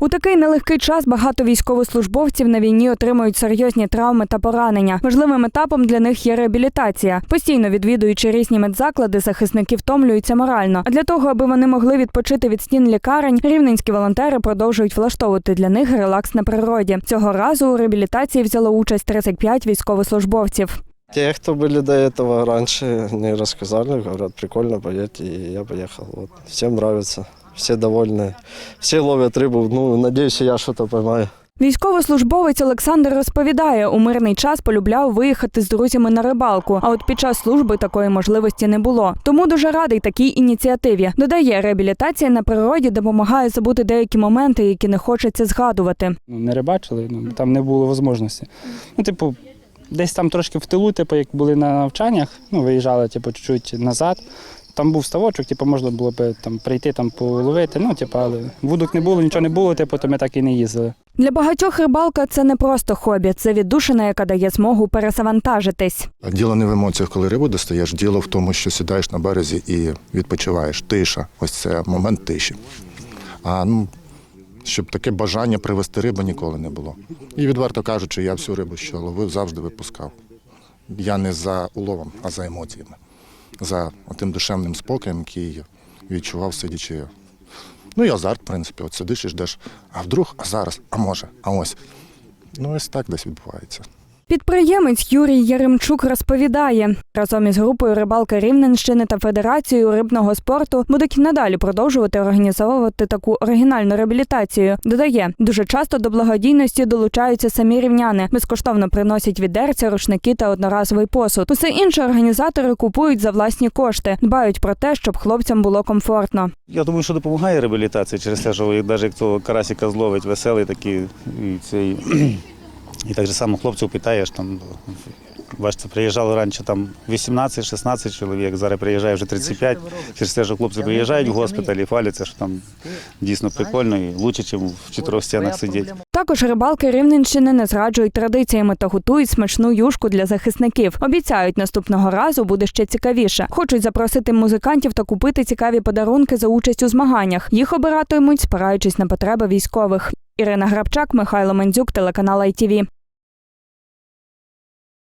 У такий нелегкий час багато військовослужбовців на війні отримують серйозні травми та поранення. Важливим етапом для них є реабілітація. Постійно відвідуючи різні медзаклади, захисники втомлюються морально. А для того, аби вони могли відпочити від стін лікарень, рівненські волонтери продовжують влаштовувати для них релакс на природі. Цього разу у реабілітації взяло участь 35 військовослужбовців. Те, кто были до этого раньше, не рассказали, говорят, прикольно поедь, и я поехал. Вот. Всем нравится, все довольны, все ловят рыбу, ну, надеюсь, и я что-то поймаю. Військовослужбовець Олександр розповідає, у мирний час полюбляв виїхати з друзями на рибалку. А от під час служби такої можливості не було. Тому дуже радий такій ініціативі. Додає, реабілітація на природі допомагає забути деякі моменти, які не хочеться згадувати. ну, не рибачили, ну, там не було можливості. Ну, типу, десь там трошки в тилу, типу, як були на навчаннях, ну, виїжджали, типу, чуть-чуть назад. Там був ставочок, типу, можна було б там прийти там половити. Ну, типу, але вудок не було, нічого не було, типу, то ми так і не їздили. Для багатьох рибалка це не просто хобі, це віддушина, яка дає змогу пересавантажитись. Діло не в емоціях, коли рибу достаєш, діло в тому, що сідаєш на березі і відпочиваєш. Тиша. Ось це момент тиші. А ну, щоб таке бажання привезти рибу ніколи не було. І відверто кажучи, я всю рибу, що ловив, завжди випускав. Я не за уловом, а за емоціями, за тим душевним спокоєм, який відчував, сидячи. Ну і азарт, в принципі, от сидиш і ждеш, а вдруг, а зараз, а може, а ось. Ну, ось так десь відбувається. Підприємець Юрій Яремчук розповідає, разом із групою рибалки Рівненщини та Федерацією рибного спорту будуть надалі продовжувати організовувати таку оригінальну реабілітацію. Додає, дуже часто до благодійності долучаються самі рівняни, безкоштовно приносять відерця, рушники та одноразовий посуд. Усе інше організатори купують за власні кошти, дбають про те, щоб хлопцям було комфортно. Я думаю, що допомагає реабілітації через те, що навіть як того карасика зловить веселий такий, цей. І так же само хлопців питаєш там. Бачите, приїжджали раніше там 18-16 чоловік, зараз приїжджає вже 35. Через те, що хлопці приїжджають в госпіталь і хваляться, що там дійсно прикольно і краще, ніж в чотирьох стінах сидіти. Також рибалки Рівненщини не зраджують традиціями та готують смачну юшку для захисників. Обіцяють, наступного разу буде ще цікавіше. Хочуть запросити музикантів та купити цікаві подарунки за участь у змаганнях. Їх обиратимуть, спираючись на потреби військових. Ірина Грабчак, Михайло Мендзюк, телеканал ITV.